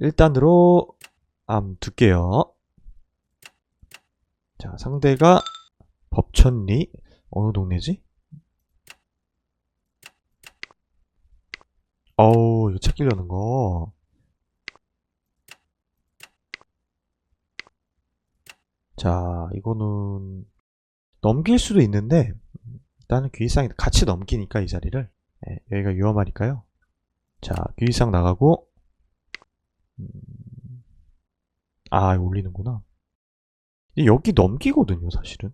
1단으로 암 둘게요. 자, 상대가 법천리. 어느 동네지? 어우, 이거 찾기려는 거. 자, 이거는 넘길 수도 있는데 일단은 귀이상이 같이 넘기니까 이 자리를 예, 여기가 위험하니까요. 자, 귀이상 나가고 음, 아, 이거 올리는구나. 여기 넘기거든요, 사실은.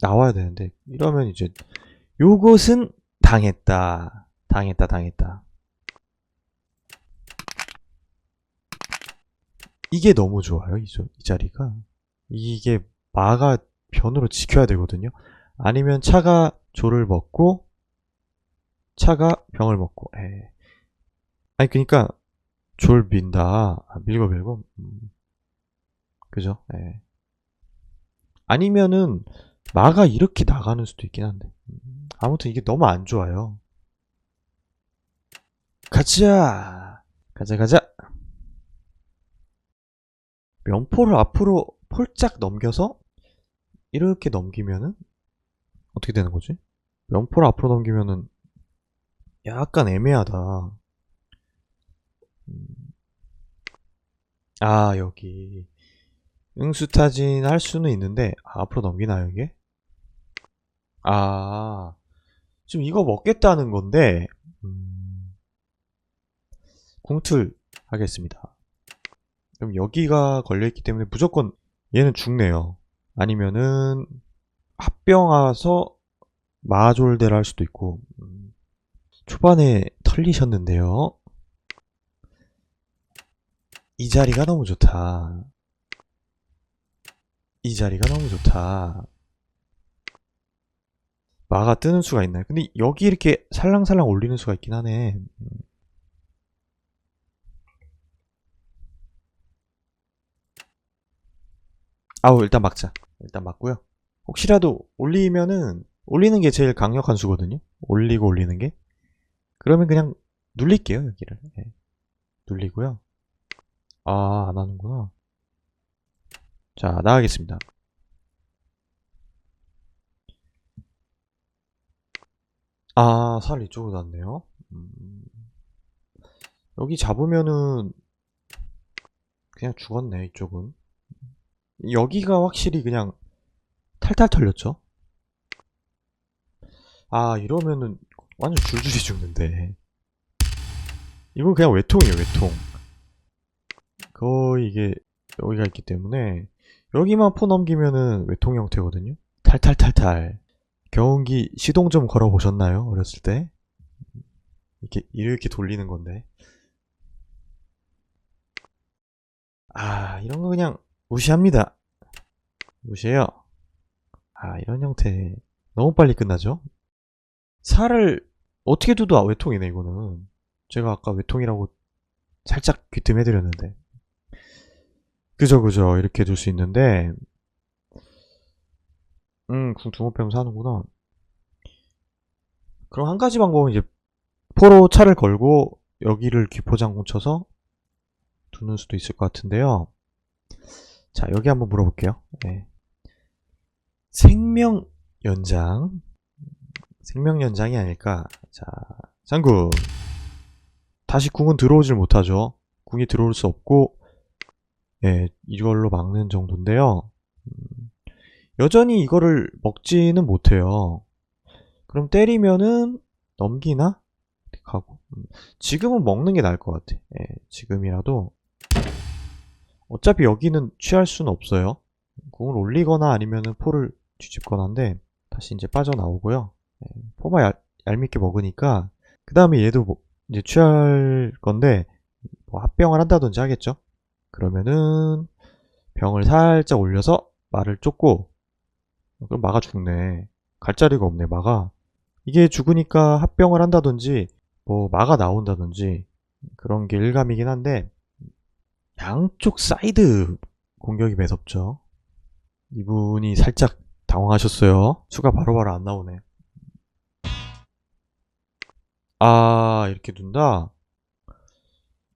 나와야 되는데 이러면 이제 요것은 당했다. 당했다, 당했다. 이게 너무 좋아요, 이, 저- 이 자리가. 이게 마가 변으로 지켜야 되거든요. 아니면 차가 조를 먹고, 차가 병을 먹고, 에. 아니, 그니까, 졸 민다. 아, 밀고 밀고. 음. 그죠? 예. 아니면은, 마가 이렇게 나가는 수도 있긴 한데. 음, 아무튼 이게 너무 안 좋아요. 가자! 가자, 가자! 면포를 앞으로 폴짝 넘겨서 이렇게 넘기면은 어떻게 되는 거지? 면포를 앞으로 넘기면은 약간 애매하다. 음. 아, 여기. 응수타진 할 수는 있는데, 아, 앞으로 넘기나요, 이게? 아, 지금 이거 먹겠다는 건데, 음, 궁틀 하겠습니다. 그럼 여기가 걸려있기 때문에 무조건 얘는 죽네요. 아니면은 합병 와서 마졸대를 할 수도 있고 음, 초반에 털리셨는데요. 이 자리가 너무 좋다. 이 자리가 너무 좋다. 마가 뜨는 수가 있나요? 근데 여기 이렇게 살랑살랑 올리는 수가 있긴 하네. 음. 아우 일단 막자 일단 막고요 혹시라도 올리면은 올리는 게 제일 강력한 수거든요 올리고 올리는 게 그러면 그냥 눌릴게요 여기를 예. 눌리고요 아 안 하는구나 자 나가겠습니다 아 살 이쪽으로 났네요 음. 여기 잡으면은 그냥 죽었네 이쪽은 여기가 확실히 그냥 탈탈 털렸죠? 아, 이러면은 완전 줄줄이 죽는데. 이건 그냥 외통이에요, 외통. 거의 이게 여기가 있기 때문에 여기만 포 넘기면은 외통 형태거든요? 탈탈탈탈. 경운기 시동 좀 걸어보셨나요? 어렸을 때? 이렇게, 이렇게 돌리는 건데. 아, 이런 거 그냥 무시합니다. 무시해요. 아, 이런 형태. 너무 빨리 끝나죠? 살을 어떻게 둬도 아, 외통이네, 이거는. 제가 아까 외통이라고 살짝 귀뜸해드렸는데. 그죠, 그죠. 이렇게 둘수 있는데. 음, 궁 두모 빼면 사는구나. 그럼 한 가지 방법은 이제 포로 차를 걸고 여기를 기포장군 쳐서 두는 수도 있을 것 같은데요. 자, 여기 한번 물어볼게요. 네. 생명 연장. 생명 연장이 아닐까? 자, 장군. 다시 궁은 들어오질 못하죠. 궁이 들어올 수 없고, 예, 이걸로 막는 정도인데요. 음, 여전히 이거를 먹지는 못해요. 그럼 때리면은 넘기나? 하고. 음, 지금은 먹는 게 나을 것 같아. 예, 지금이라도 어차피 여기는 취할 수는 없어요. 공을 올리거나 아니면은 포를 뒤집거나 한데 다시 이제 빠져나오고요. 네, 포가 얄, 얄밉게 먹으니까 그 다음에 얘도 뭐 이제 취할 건데 뭐 합병을 한다든지 하겠죠. 그러면은 병을 살짝 올려서 말을 쫓고 그럼 마가 죽네. 갈 자리가 없네 마가. 이게 죽으니까 합병을 한다든지 뭐 마가 나온다든지 그런 게 일감이긴 한데 양쪽 사이드 공격이 매섭죠. 이분이 살짝 당황하셨어요. 수가 바로 바로 안 나오네. 아, 이렇게 둔다?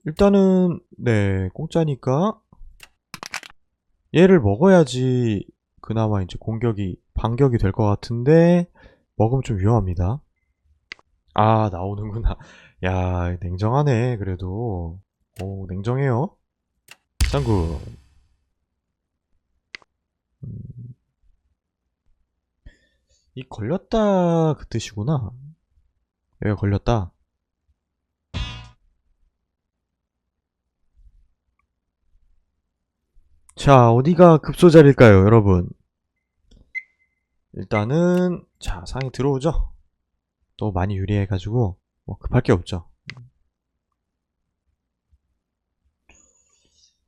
일단은, 네, 공짜니까, 얘를 먹어야지, 그나마 이제 공격이, 반격이 될 것 같은데, 먹으면 좀 위험합니다. 아, 나오는구나. 야, 냉정하네, 그래도. 오, 냉정해요. 짱구. 음. 이 걸렸다 그 뜻이구나. 얘가 걸렸다. 자, 어디가 급소자일까요, 여러분? 일단은, 자, 상이 들어오죠? 또 많이 유리해 가지고, 뭐, 급할 게 없죠.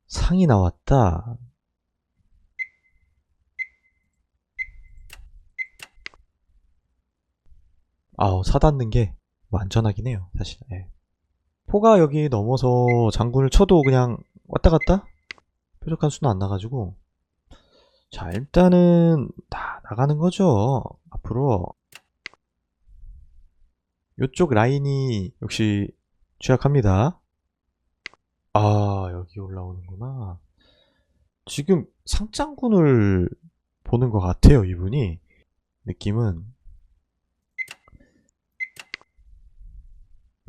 상이 나왔다. 아우, 사닿는 게, 뭐 안전하긴 해요, 사실. 예. 포가 여기 넘어서 장군을 쳐도 그냥 왔다 갔다? 뾰족한 수는 안 나가지고. 자, 일단은, 다 나가는 거죠. 앞으로. 요쪽 라인이 역시 취약합니다. 아, 여기 올라오는구나. 지금 상장군을 보는 것 같아요, 이분이. 느낌은.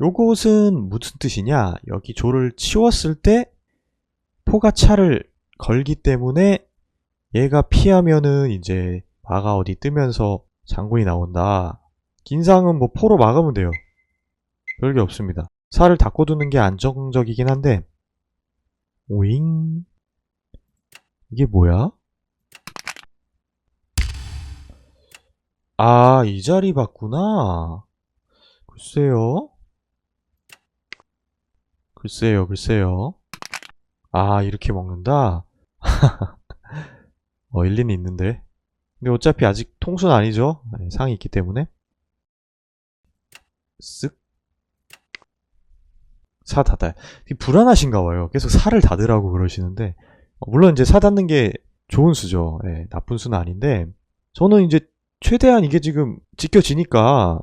요것은 무슨 뜻이냐? 여기 조를 치웠을 때 포가 차를 걸기 때문에 얘가 피하면은 이제 마가 어디 뜨면서 장군이 나온다. 긴상은 뭐 포로 막으면 돼요. 별게 없습니다. 살을 닫고두는 게 안정적이긴 한데 오잉 이게 뭐야? 아, 이 자리 봤구나. 글쎄요. 글쎄요, 글쎄요. 아, 이렇게 먹는다? 어, 일리는 있는데. 근데 어차피 아직 통수는 아니죠? 네, 상이 있기 때문에. 쓱. 사 닫아요. 불안하신가 봐요. 계속 살을 닫으라고 그러시는데. 어, 물론 이제 사 닫는 게 좋은 수죠. 예, 나쁜 수는 아닌데. 저는 이제 최대한 이게 지금 지켜지니까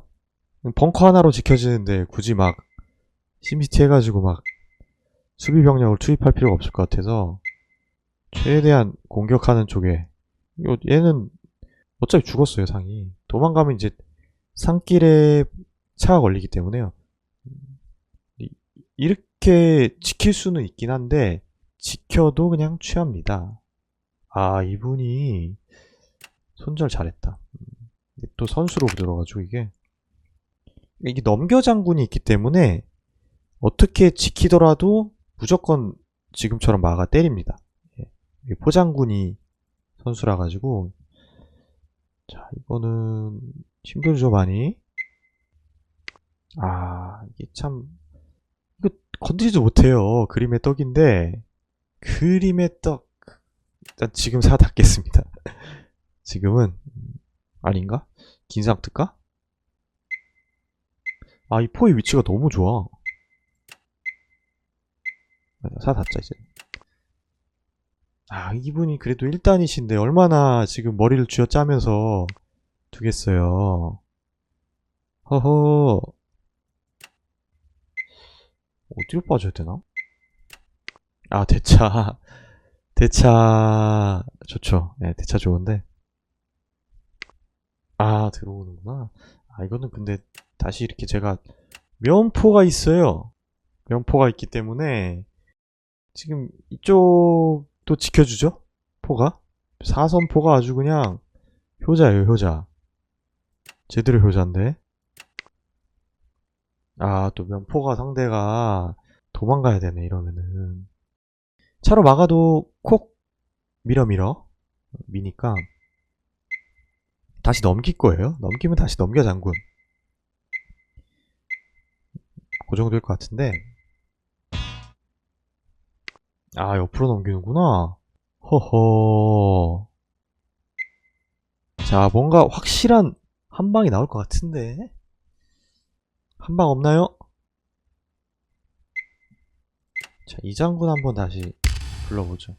벙커 하나로 지켜지는데 굳이 막 심시티 해가지고 막 수비 병력을 투입할 필요가 없을 것 같아서 최대한 공격하는 쪽에. 얘는 어차피 죽었어요 상이. 도망가면 이제 산길에 차가 걸리기 때문에요. 이- 이렇게 지킬 수는 있긴 한데 지켜도 그냥 취합니다. 아 이분이 손절 잘했다. 음, 또 선수로 들어가지고 이게. 이게 넘겨 장군이 있기 때문에 어떻게 지키더라도 무조건 지금처럼 마가 때립니다. 예. 포장군이 선수라 가지고 자 이거는 힘들죠 많이. 아 이게 참 이거 건드리지 못해요. 그림의 떡인데 그림의 떡 일단 지금 사 닫겠습니다. 지금은 음, 아닌가? 긴상 뜰까? 아 이 포의 위치가 너무 좋아. 사 닫자 이제. 아 이분이 그래도 1단이신데 얼마나 지금 머리를 쥐어짜면서 두겠어요. 허허. 어디로 빠져야 되나? 아 대차. 대차 좋죠. 네, 대차 좋은데. 아 들어오는구나. 아 이거는 근데 다시 이렇게 제가 면포가 있어요. 면포가 있기 때문에 지금 이쪽도 지켜주죠? 포가? 사선포가 아주 그냥 효자예요, 효자. 제대로 효자인데. 아, 또 면포가 상대가 도망가야 되네, 이러면은. 차로 막아도 콕 밀어 밀어. 미니까. 다시 넘길 거예요. 넘기면 다시 넘겨, 장군. 그 정도일 것 같은데. 아, 옆으로 넘기는구나. 허허. 자, 뭔가 확실한 한 방이 나올 것 같은데. 한 방 없나요? 자, 이 장군 한번 다시 불러보죠.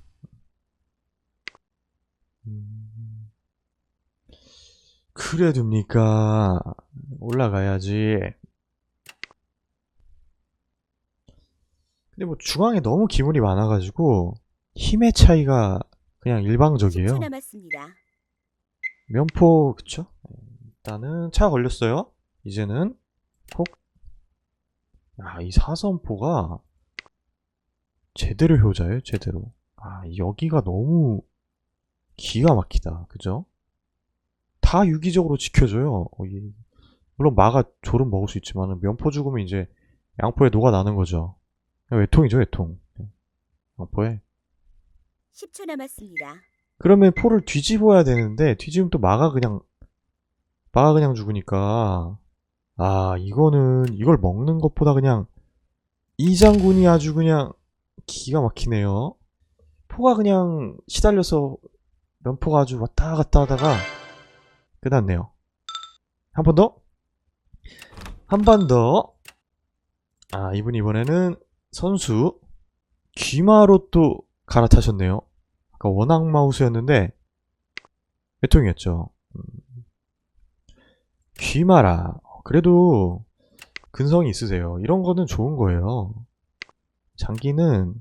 음, 그래 둡니까? 올라가야지. 근데 뭐 중앙에 너무 기물이 많아가지고 힘의 차이가 그냥 일방적이에요. 10초 남았습니다. 면포 그쵸? 네, 일단은 차 걸렸어요. 이제는 폭. 아, 이 사선포가 제대로 효자예요, 제대로. 아, 여기가 너무 기가 막히다. 그죠? 다 유기적으로 지켜줘요. 어, 이- 물론 마가 졸음 먹을 수 있지만 면포 죽으면 이제 양포에 녹아 나는 거죠. 외통이죠, 외통. 네, 양포에. 10초 남았습니다. 그러면 포를 뒤집어야 되는데 뒤집으면 또 마가 그냥 마가 그냥 죽으니까 아 이거는 이걸 먹는 것보다 그냥 이 장군이 아주 그냥 기가 막히네요. 포가 그냥 시달려서 면포가 아주 왔다 갔다 하다가 끝났네요. 한 번 더? 한 번 더. 아 이분 이번에는 선수 귀마로 또 갈아타셨네요. 아까 원악 마우스였는데 외통이었죠. 음. 귀마라. 그래도 근성이 있으세요. 이런 거는 좋은 거예요. 장기는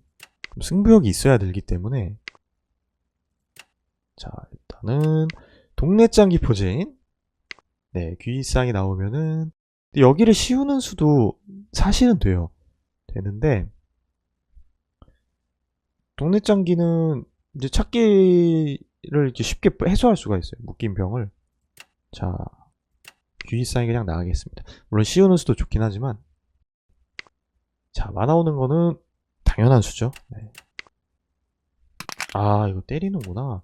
승부욕이 있어야 되기 때문에 자 일단은 동네 장기 포진 네 귀상이 나오면은 여기를 씌우는 수도 사실은 돼요. 되는데 동네 장기는 이제 찾기를 이제 쉽게 해소할 수가 있어요. 묶인 병을. 자, 귀이상이 그냥 나가겠습니다. 물론 씌우는 수도 좋긴 하지만. 자, 마 나오는 거는 당연한 수죠. 네. 아, 이거 때리는구나.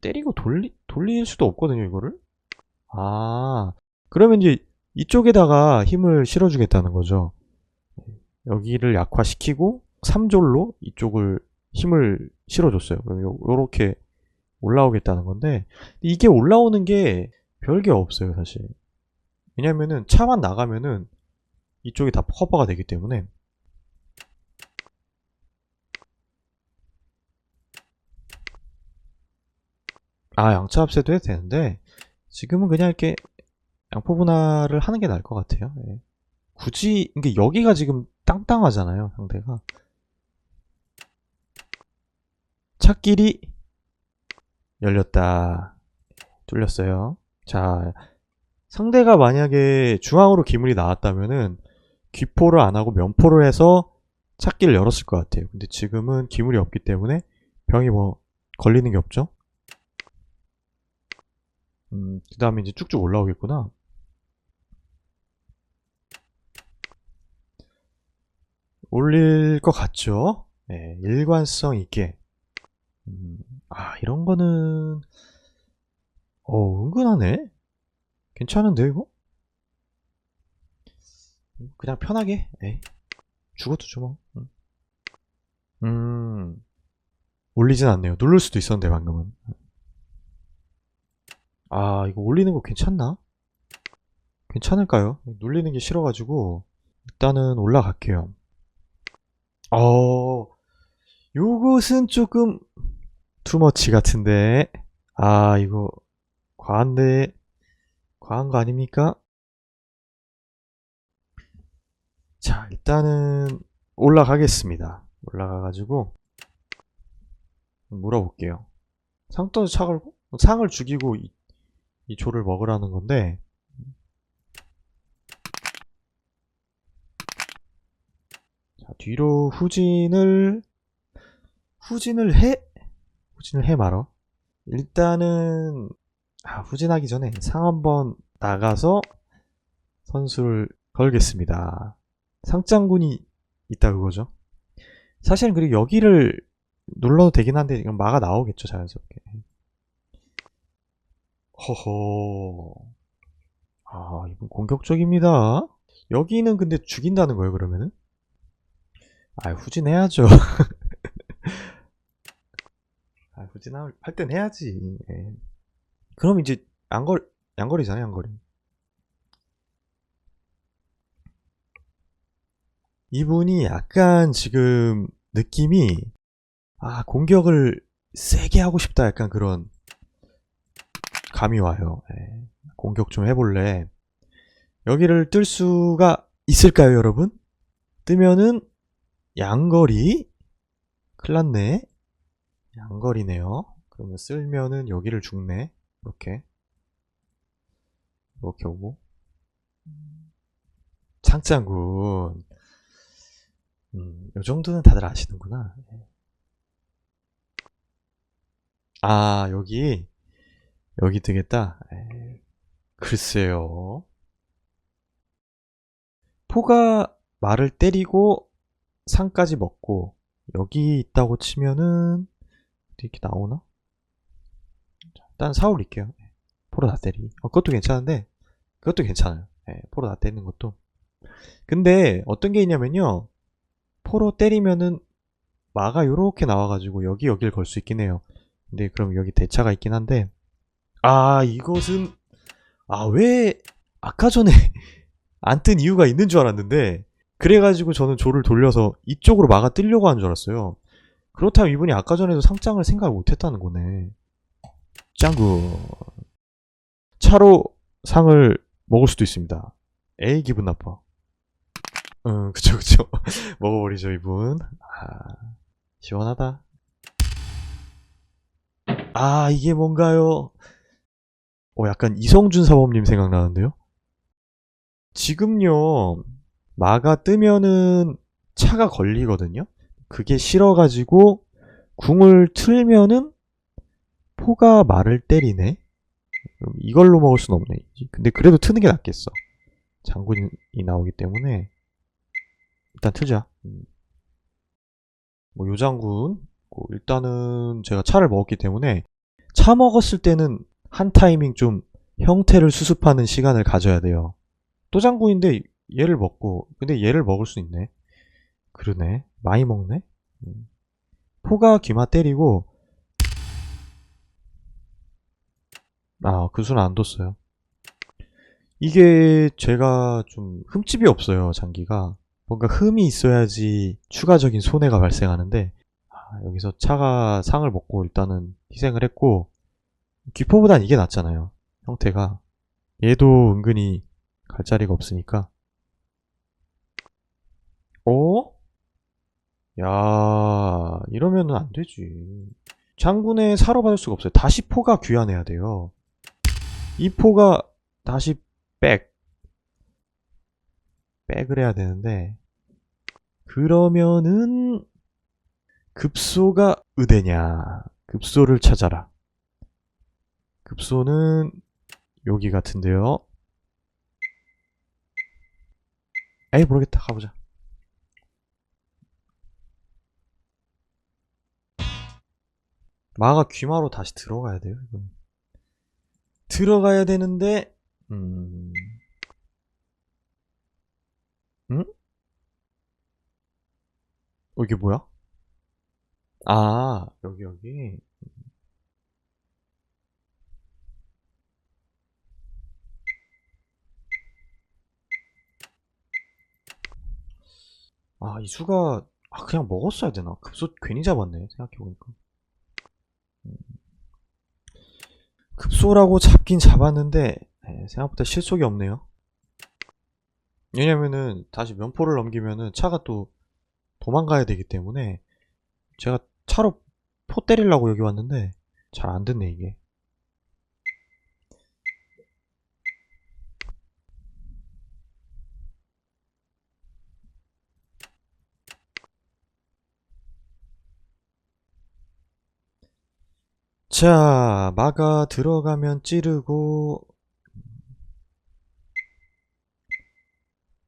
때리고 돌리, 돌릴 수도 없거든요, 이거를. 아, 그러면 이제 이쪽에다가 힘을 실어주겠다는 거죠. 여기를 약화시키고 3졸로 이쪽을 힘을 실어줬어요. 요렇게 올라오겠다는 건데 이게 올라오는 게 별게 없어요, 사실. 왜냐면은 차만 나가면은 이쪽이 다 커버가 되기 때문에 아 양차 합세도 해도 되는데 지금은 그냥 이렇게 양포 분할을 하는 게 나을 것 같아요. 예. 굳이 이게 여기가 지금 땅땅하잖아요, 상대가. 차길이 열렸다. 뚫렸어요. 자, 상대가 만약에 중앙으로 기물이 나왔다면은 귀포를 안 하고 면포를 해서 찾기를 열었을 것 같아요. 근데 지금은 기물이 없기 때문에 병이 뭐 걸리는 게 없죠. 음, 그 다음에 이제 쭉쭉 올라오겠구나. 올릴 것 같죠? 네, 일관성 있게. 음, 아, 이런 거는, 어, 은근하네? 괜찮은데, 이거? 그냥 편하게, 에이. 죽어도 줘, 뭐. 음. 음, 올리진 않네요. 누를 수도 있었는데, 방금은. 아, 이거 올리는 거 괜찮나? 괜찮을까요? 눌리는 게 싫어가지고, 일단은 올라갈게요. 어, 요것은 조금 투머치 같은데. 아, 이거 과한데 과한 거 아닙니까? 자, 일단은 올라가겠습니다. 올라가가지고 물어볼게요. 상 떠서 차 걸고 상을 죽이고 이, 이 조를 먹으라는 건데 자, 뒤로 후진을 후진을 해 후진을 해 말어. 일단은 아, 후진하기 전에 상 한번 나가서 선수를 걸겠습니다. 상장군이 있다 그거죠. 사실은 그리고 여기를 눌러도 되긴 한데 이건 마가 나오겠죠 자연스럽게. 허허. 아 이분 공격적입니다. 여기는 근데 죽인다는 거예요 그러면은? 아 후진해야죠. 아 후진할 땐 해야지. 예. 그럼 이제 양걸 양거리잖아요 양거리. 이분이 약간 지금 느낌이 아 공격을 세게 하고 싶다 약간 그런 감이 와요. 예. 공격 좀 해볼래. 여기를 뜰 수가 있을까요, 여러분? 뜨면은 양거리? 큰일 났네. 양거리네요. 그러면 쓸면은 여기를 죽네. 이렇게. 이렇게 오고. 창장군. 음, 요 정도는 다들 아시는구나. 아, 여기, 여기 되겠다. 에이, 글쎄요. 포가 말을 때리고 상까지 먹고 여기 있다고 치면은 이렇게 나오나? 자, 일단 사 올릴게요. 예, 포로 다 때리. 어, 그것도 괜찮은데 그것도 괜찮아요. 예, 포로 다 때리는 것도. 근데 어떤 게 있냐면요. 포로 때리면은 마가 요렇게 나와가지고 여기 여길 걸 수 있긴 해요. 근데 그럼 여기 대차가 있긴 한데 아 이것은 아 왜 아까 전에 안 뜬 이유가 있는 줄 알았는데 그래가지고 저는 조를 돌려서 이쪽으로 막아 뜨려고 한 줄 알았어요. 그렇다면 이분이 아까 전에도 상장을 생각을 못했다는 거네. 짱구. 차로 상을 먹을 수도 있습니다. 에이 기분 나빠. 응 그쵸 그쵸. 먹어버리죠 이분. 아 시원하다. 아 이게 뭔가요? 어 약간 이성준 사범님 생각나는데요? 지금요 마가 뜨면은 차가 걸리거든요. 그게 싫어가지고 궁을 틀면은 포가 말을 때리네. 이걸로 먹을 순 없네. 근데 그래도 트는 게 낫겠어. 장군이 나오기 때문에 일단 트자. 음. 뭐 요장군 뭐 일단은 제가 차를 먹었기 때문에 차 먹었을 때는 한 타이밍 좀 형태를 수습하는 시간을 가져야 돼요. 또 장군인데 얘를 먹고 근데 얘를 먹을 수 있네. 그러네. 많이 먹네. 음. 포가 귀마 때리고 아, 그 수는 안 뒀어요. 이게 제가 좀 흠집이 없어요, 장기가. 뭔가 흠이 있어야지 추가적인 손해가 발생하는데 아, 여기서 차가 상을 먹고 일단은 희생을 했고 귀포보단 이게 낫잖아요. 형태가. 얘도 은근히 갈 자리가 없으니까. 어? 야, 이러면은 안 되지. 장군의 사로 받을 수가 없어요. 다시 포가 귀환해야 돼요. 이 포가 다시 백. 백을 해야 되는데, 그러면은, 급소가 의대냐. 급소를 찾아라. 급소는 여기 같은데요. 에이, 모르겠다. 가보자. 마가 귀마로 다시 들어가야 돼요, 이건. 들어가야 되는데, 음. 응? 어, 이게 뭐야? 아, 여기, 여기. 아, 이 수가, 아, 그냥 먹었어야 되나? 급소 괜히 잡았네, 생각해보니까. 음. 급소라고 잡긴 잡았는데, 에, 생각보다 실속이 없네요. 왜냐면은, 다시 면포를 넘기면은 차가 또 도망가야 되기 때문에, 제가 차로 포 때리려고 여기 왔는데, 잘안 됐네, 이게. 자, 마가 들어가면 찌르고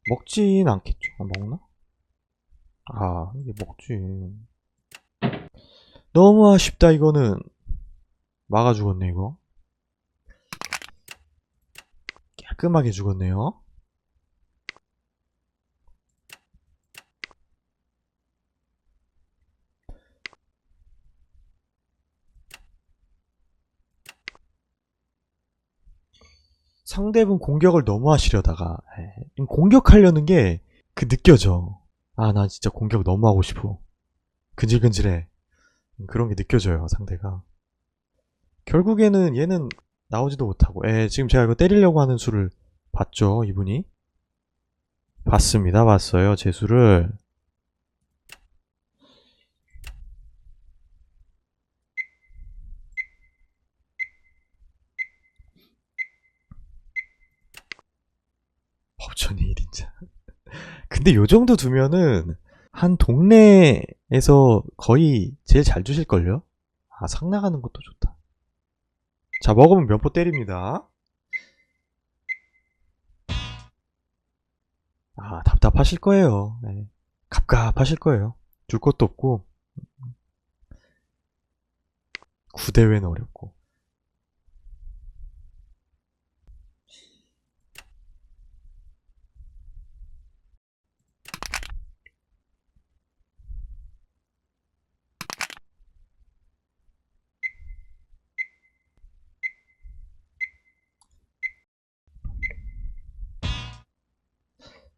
먹진 않겠죠. 아, 먹나? 아, 이게 먹지. 너무 아쉽다, 이거는. 마가 죽었네, 이거. 깔끔하게 죽었네요. 상대분 공격을 너무 하시려다가 에이, 공격하려는 게 그 느껴져. 아, 나 진짜 공격 너무 하고 싶어. 근질근질해. 그런 게 느껴져요, 상대가. 결국에는 얘는 나오지도 못하고, 에, 지금 제가 이거 때리려고 하는 수를 봤죠, 이분이? 봤습니다, 봤어요, 제 수를. 6천이 1인자. 근데 요 정도 두면은 한 동네에서 거의 제일 잘 주실걸요? 아, 상 나가는 것도 좋다. 자, 먹으면 면포 때립니다. 아, 답답하실 거예요. 네. 갑갑하실 거예요. 줄 것도 없고. 구대회는 어렵고.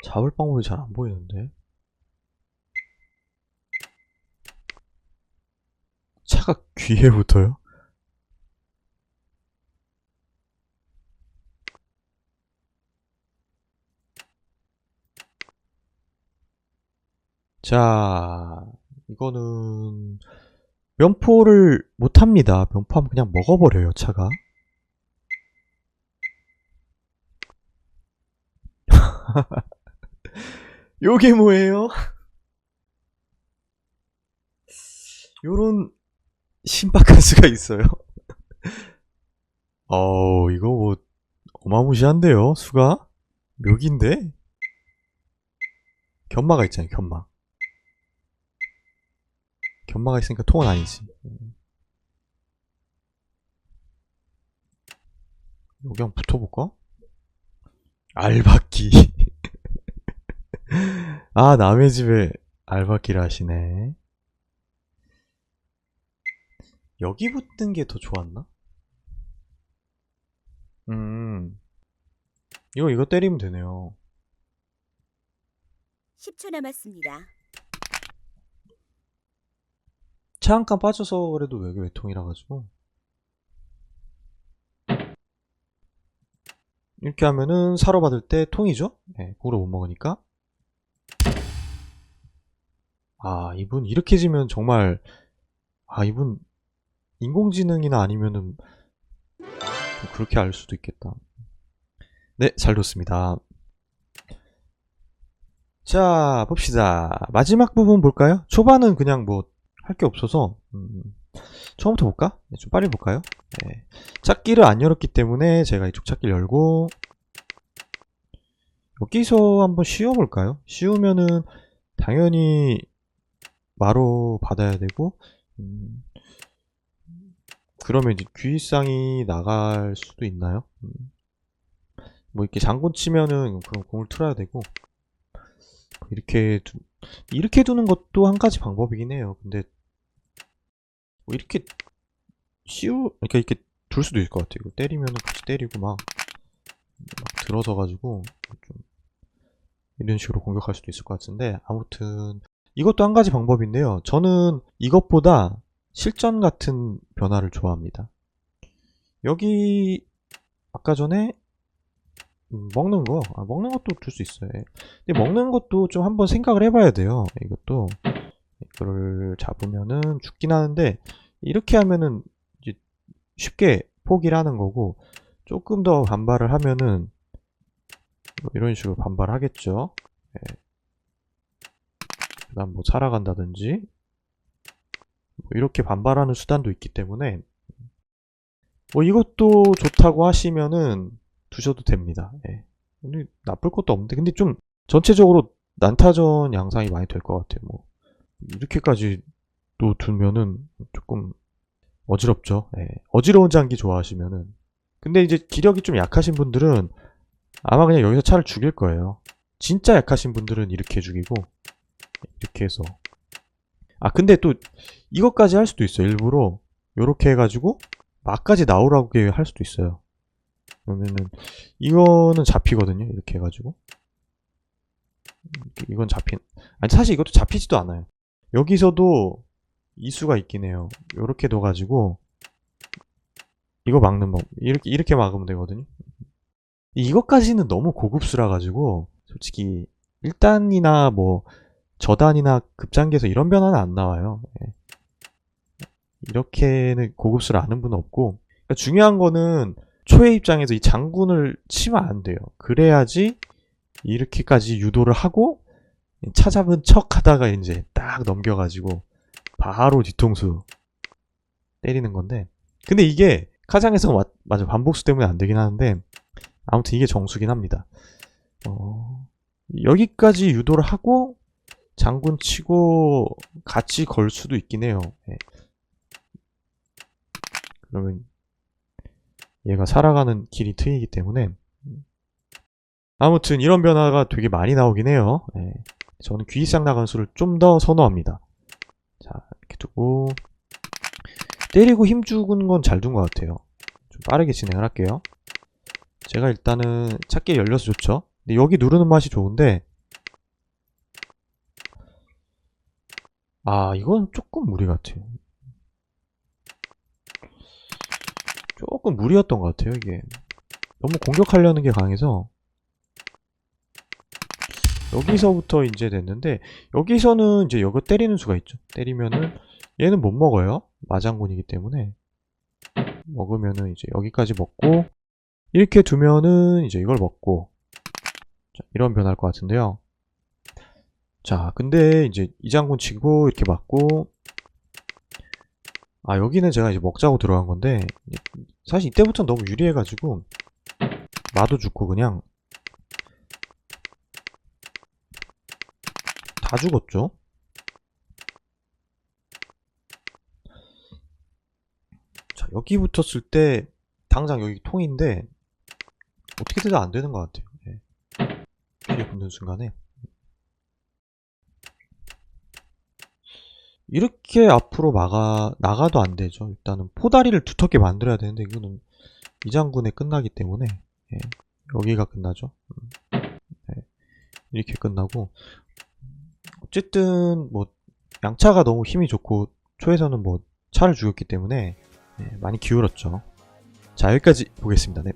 잡을 방법이 잘 안 보이는데. 차가 귀에 붙어요? 자, 이거는 면포를 못 합니다. 면포하면 그냥 먹어버려요, 차가. 요게 뭐예요? 요런 신박한 수가 있어요. 어우, 이거 뭐, 어마무시한데요, 수가? 묘기인데? 견마가 있잖아요, 견마. 견마가 있으니까 통은 아니지. 여기 한번 붙어볼까? 알바끼. 아, 남의 집에 알바끼를 하시네. 여기 붙는 게 더 좋았나? 음. 이거, 이거 때리면 되네요. 10초 남았습니다. 차 한 칸 빠져서 그래도 외교 외통이라 가지고. 이렇게 하면은 사러 받을 때 통이죠? 네, 고로 못 먹으니까. 아, 이분 이렇게 지면 정말 아, 이분 인공지능이나 아니면은 좀 그렇게 알 수도 있겠다. 네, 잘 뒀습니다. 자, 봅시다. 마지막 부분 볼까요? 초반은 그냥 뭐 할 게 없어서 음, 처음부터 볼까? 네, 좀 빨리 볼까요? 네. 찾기를 안 열었기 때문에 제가 이쪽 찾기를 열고 여기서 한번 씌워볼까요? 씌우면은 당연히 마로 받아야 되고 음, 그러면 이제 귀상이 나갈 수도 있나요? 음, 뭐 이렇게 장군 치면은 그럼 공을 틀어야 되고 이렇게 두, 이렇게 두는 것도 한 가지 방법이긴 해요. 근데 뭐 이렇게 씌우 그러니까 이렇게 둘 수도 있을 것 같아요. 이거 때리면은 같이 때리고 막, 막 들어서 가지고 좀 이런 식으로 공격할 수도 있을 것 같은데 아무튼 이것도 한 가지 방법인데요. 저는 이것보다 실전 같은 변화를 좋아합니다. 여기 아까 전에 음, 먹는 거, 아, 먹는 것도 줄 수 있어요. 예. 근데 먹는 것도 좀 한번 생각을 해봐야 돼요. 이것도 이거를 잡으면은 죽긴 하는데 이렇게 하면은 쉽게 포기를 하는 거고 조금 더 반발을 하면은 뭐 이런 식으로 반발하겠죠. 예. 그다음 뭐 살아간다든지 뭐 이렇게 반발하는 수단도 있기 때문에 뭐 이것도 좋다고 하시면은 두셔도 됩니다. 예. 근데 나쁠 것도 없는데 근데 좀 전체적으로 난타전 양상이 많이 될 것 같아요. 뭐 이렇게까지 또 두면은 조금 어지럽죠. 예. 어지러운 장기 좋아하시면은 근데 이제 기력이 좀 약하신 분들은 아마 그냥 여기서 차를 죽일 거예요. 진짜 약하신 분들은 이렇게 죽이고 이렇게 해서 아 근데 또 이것까지 할 수도 있어요. 일부러 요렇게 해가지고 막까지 나오라고 할 수도 있어요. 그러면은 이거는 잡히거든요. 이렇게 해가지고 이건 잡힌 아니 사실 이것도 잡히지도 않아요. 여기서도 이수가 있긴 해요. 요렇게 둬가지고 이거 막는 법 이렇게 이렇게 막으면 되거든요. 이것까지는 너무 고급스라 가지고 솔직히 1단이나 뭐 저단이나 급장기에서 이런 변화는 안 나와요. 예. 이렇게는 고급스를 아는 분은 없고 그러니까 중요한 거는 초의 입장에서 이 장군을 치면 안 돼요. 그래야지 이렇게까지 유도를 하고 찾아본 척 하다가 이제 딱 넘겨가지고 바로 뒤통수 때리는 건데 근데 이게 카장에서 마- 맞아 반복수 때문에 안 되긴 하는데 아무튼 이게 정수긴 합니다. 어, 여기까지 유도를 하고 장군 치고 같이 걸 수도 있긴 해요. 예. 그러면 얘가 살아가는 길이 트이기 때문에 아무튼 이런 변화가 되게 많이 나오긴 해요. 예. 저는 귀이상 나간 수를 좀 더 선호합니다. 자 이렇게 두고 때리고 힘 주는 건 잘 둔 것 같아요. 좀 빠르게 진행을 할게요. 제가 일단은 찾기 열려서 좋죠. 근데 여기 누르는 맛이 좋은데 아 이건 조금 무리 같아요. 조금 무리였던 것 같아요 이게. 너무 공격하려는 게 강해서. 여기서부터 이제 됐는데 여기서는 이제 여기 때리는 수가 있죠. 때리면은 얘는 못 먹어요. 마장군이기 때문에. 먹으면은 이제 여기까지 먹고 이렇게 두면은 이제 이걸 먹고. 자, 이런 변화일 것 같은데요 자 근데 이제 이 장군 치고 이렇게 맞고 아 여기는 제가 이제 먹자고 들어간 건데 사실 이때부터 너무 유리해가지고 마도 죽고 그냥 다 죽었죠. 자 여기 붙었을 때 당장 여기 통인데 어떻게든 안 되는 것 같아요. 예. 귀에 붙는 순간에 이렇게 앞으로 막아 나가도 안 되죠. 일단은 포다리를 두텁게 만들어야 되는데 이거는 이 장군에 끝나기 때문에 예, 여기가 끝나죠. 음, 예, 이렇게 끝나고 어쨌든 뭐 양차가 너무 힘이 좋고 초에서는 뭐 차를 죽였기 때문에 예, 많이 기울었죠. 자 여기까지 보겠습니다. 네.